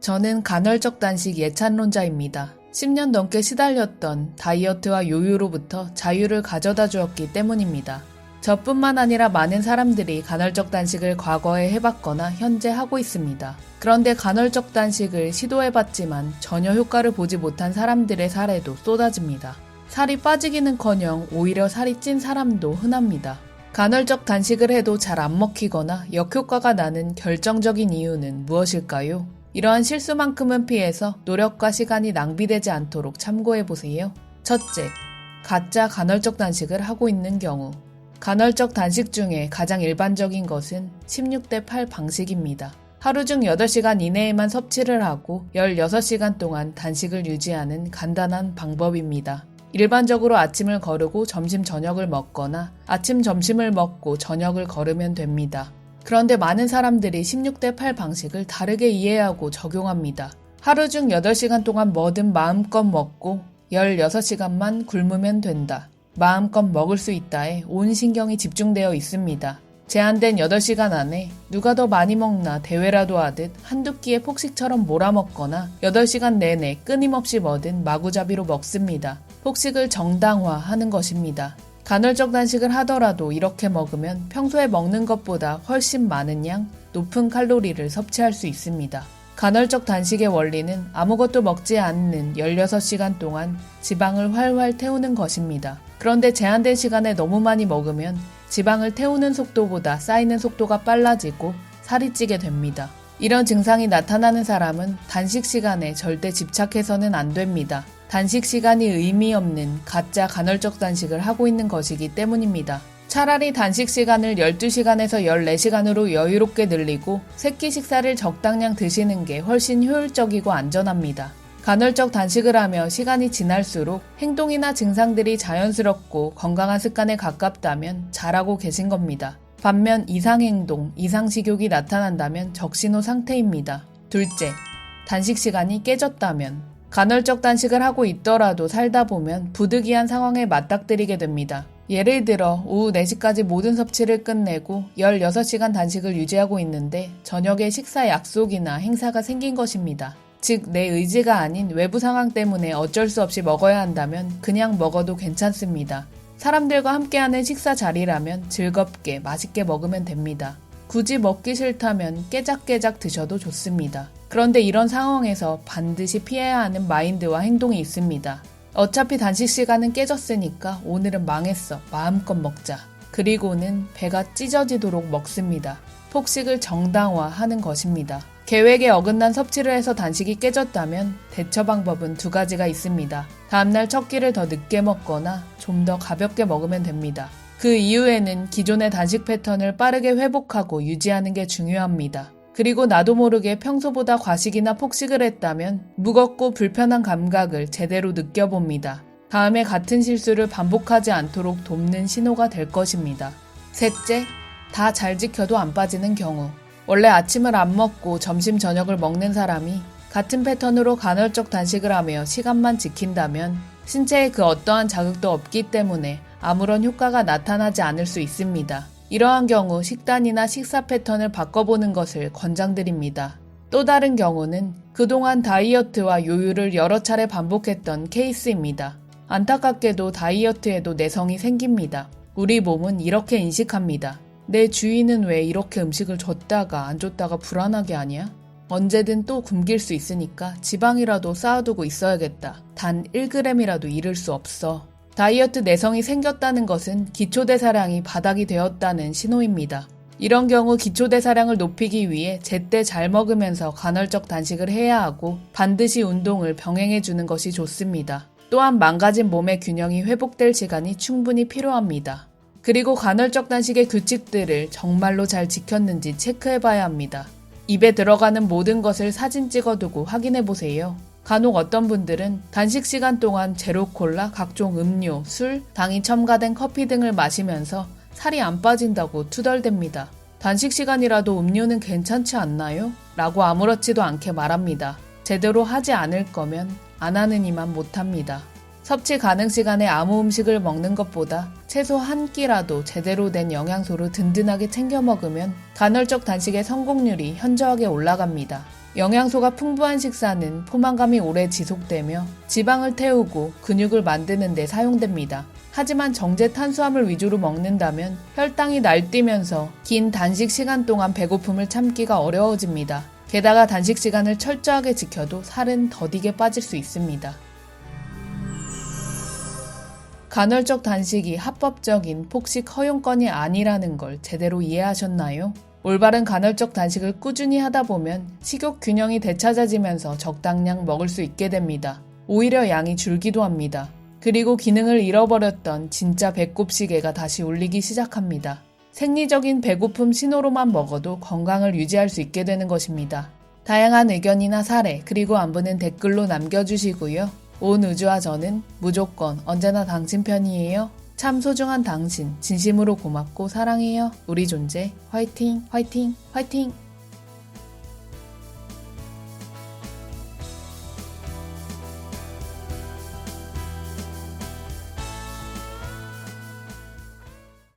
저는 간헐적 단식 예찬론자입니다. 10년 넘게 시달렸던 다이어트와 요요로부터 자유를 가져다 주었기 때문입니다. 저뿐만 아니라 많은 사람들이 간헐적 단식을 과거에 해봤거나 현재 하고 있습니다. 그런데 간헐적 단식을 시도해봤지만 전혀 효과를 보지 못한 사람들의 사례도 쏟아집니다. 살이 빠지기는 커녕 오히려 살이 찐 사람도 흔합니다. 간헐적 단식을 해도 잘 안 먹히거나 역효과가 나는 결정적인 이유는 무엇일까요? 이러한 실수만큼은 피해서 노력과 시간이 낭비되지 않도록 참고해 보세요. 첫째, 가짜 간헐적 단식을 하고 있는 경우. 간헐적 단식 중에 가장 일반적인 것은 16대 8 방식입니다. 하루 중 8시간 이내에만 섭취를 하고 16시간 동안 단식을 유지하는 간단한 방법입니다. 일반적으로 아침을 거르고 점심 저녁을 먹거나 아침 점심을 먹고 저녁을 거르면 됩니다. 그런데 많은 사람들이 16대 8 방식을 다르게 이해하고 적용합니다. 하루 중 8시간 동안 뭐든 마음껏 먹고 16시간만 굶으면 된다. 마음껏 먹을 수 있다에 온 신경이 집중되어 있습니다. 제한된 8시간 안에 누가 더 많이 먹나 대회라도 하듯 한두 끼에 폭식처럼 몰아먹거나 8시간 내내 끊임없이 뭐든 마구잡이로 먹습니다. 폭식을 정당화하는 것입니다. 간헐적 단식을 하더라도 이렇게 먹으면 평소에 먹는 것보다 훨씬 많은 양, 높은 칼로리를 섭취할 수 있습니다. 간헐적 단식의 원리는 아무것도 먹지 않는 16시간 동안 지방을 활활 태우는 것입니다. 그런데 제한된 시간에 너무 많이 먹으면 지방을 태우는 속도보다 쌓이는 속도가 빨라지고 살이 찌게 됩니다. 이런 증상이 나타나는 사람은 단식 시간에 절대 집착해서는 안 됩니다. 단식 시간이 의미 없는 가짜 간헐적 단식을 하고 있는 것이기 때문입니다. 차라리 단식 시간을 12시간에서 14시간으로 여유롭게 늘리고 새끼 식사를 적당량 드시는 게 훨씬 효율적이고 안전합니다. 간헐적 단식을 하며 시간이 지날수록 행동이나 증상들이 자연스럽고 건강한 습관에 가깝다면 잘하고 계신 겁니다. 반면 이상행동, 이상식욕이 나타난다면 적신호 상태입니다. 둘째, 단식 시간이 깨졌다면 간헐적 단식을 하고 있더라도 살다 보면 부득이한 상황에 맞닥뜨리게 됩니다. 예를 들어 오후 4시까지 모든 섭취를 끝내고 16시간 단식을 유지하고 있는데 저녁에 식사 약속이나 행사가 생긴 것입니다. 즉, 내 의지가 아닌 외부 상황 때문에 어쩔 수 없이 먹어야 한다면 그냥 먹어도 괜찮습니다. 사람들과 함께하는 식사 자리라면 즐겁게 맛있게 먹으면 됩니다. 굳이 먹기 싫다면 깨작깨작 드셔도 좋습니다. 그런데 이런 상황에서 반드시 피해야 하는 마인드와 행동이 있습니다. 어차피 단식 시간은 깨졌으니까 오늘은 망했어. 마음껏 먹자. 그리고는 배가 찢어지도록 먹습니다. 폭식을 정당화하는 것입니다. 계획에 어긋난 섭취를 해서 단식이 깨졌다면 대처 방법은 두 가지가 있습니다. 다음날 첫 끼를 더 늦게 먹거나 좀 더 가볍게 먹으면 됩니다. 그 이후에는 기존의 단식 패턴을 빠르게 회복하고 유지하는 게 중요합니다. 그리고 나도 모르게 평소보다 과식이나 폭식을 했다면 무겁고 불편한 감각을 제대로 느껴봅니다. 다음에 같은 실수를 반복하지 않도록 돕는 신호가 될 것입니다. 셋째, 다 잘 지켜도 안 빠지는 경우. 원래 아침을 안 먹고 점심 저녁을 먹는 사람이 같은 패턴으로 간헐적 단식을 하며 시간만 지킨다면 신체에 그 어떠한 자극도 없기 때문에 아무런 효과가 나타나지 않을 수 있습니다. 이러한 경우 식단이나 식사 패턴을 바꿔보는 것을 권장드립니다. 또 다른 경우는 그동안 다이어트와 요요를 여러 차례 반복했던 케이스입니다. 안타깝게도 다이어트에도 내성이 생깁니다. 우리 몸은 이렇게 인식합니다. 내 주인은 왜 이렇게 음식을 줬다가 안 줬다가 불안하게 하냐? 언제든 또 굶길 수 있으니까 지방이라도 쌓아두고 있어야겠다. 단 1g이라도 잃을 수 없어. 다이어트 내성이 생겼다는 것은 기초대사량이 바닥이 되었다는 신호입니다. 이런 경우 기초대사량을 높이기 위해 제때 잘 먹으면서 간헐적 단식을 해야 하고 반드시 운동을 병행해 주는 것이 좋습니다. 또한 망가진 몸의 균형이 회복될 시간이 충분히 필요합니다. 그리고 간헐적 단식의 규칙들을 정말로 잘 지켰는지 체크해 봐야 합니다. 입에 들어가는 모든 것을 사진 찍어두고 확인해 보세요. 간혹 어떤 분들은 단식 시간 동안 제로 콜라, 각종 음료, 술, 당이 첨가된 커피 등을 마시면서 살이 안 빠진다고 투덜댑니다. 단식 시간이라도 음료는 괜찮지 않나요? 라고 아무렇지도 않게 말합니다. 제대로 하지 않을 거면 안 하는 이만 못합니다. 섭취 가능 시간에 아무 음식을 먹는 것보다 최소 한 끼라도 제대로 된 영양소를 든든하게 챙겨 먹으면 간헐적 단식의 성공률이 현저하게 올라갑니다. 영양소가 풍부한 식사는 포만감이 오래 지속되며 지방을 태우고 근육을 만드는 데 사용됩니다. 하지만 정제 탄수화물 위주로 먹는다면 혈당이 날뛰면서 긴 단식 시간 동안 배고픔을 참기가 어려워집니다. 게다가 단식 시간을 철저하게 지켜도 살은 더디게 빠질 수 있습니다. 간헐적 단식이 합법적인 폭식 허용권이 아니라는 걸 제대로 이해하셨나요? 올바른 간헐적 단식을 꾸준히 하다 보면 식욕 균형이 되찾아지면서 적당량 먹을 수 있게 됩니다. 오히려 양이 줄기도 합니다. 그리고 기능을 잃어버렸던 진짜 배꼽 시계가 다시 울리기 시작합니다. 생리적인 배고픔 신호로만 먹어도 건강을 유지할 수 있게 되는 것입니다. 다양한 의견이나 사례, 그리고 안부는 댓글로 남겨주시고요. 온 우주와 저는 무조건 언제나 당신 편이에요. 참 소중한 당신, 진심으로 고맙고 사랑해요. 우리 존재, 화이팅, 화이팅, 화이팅!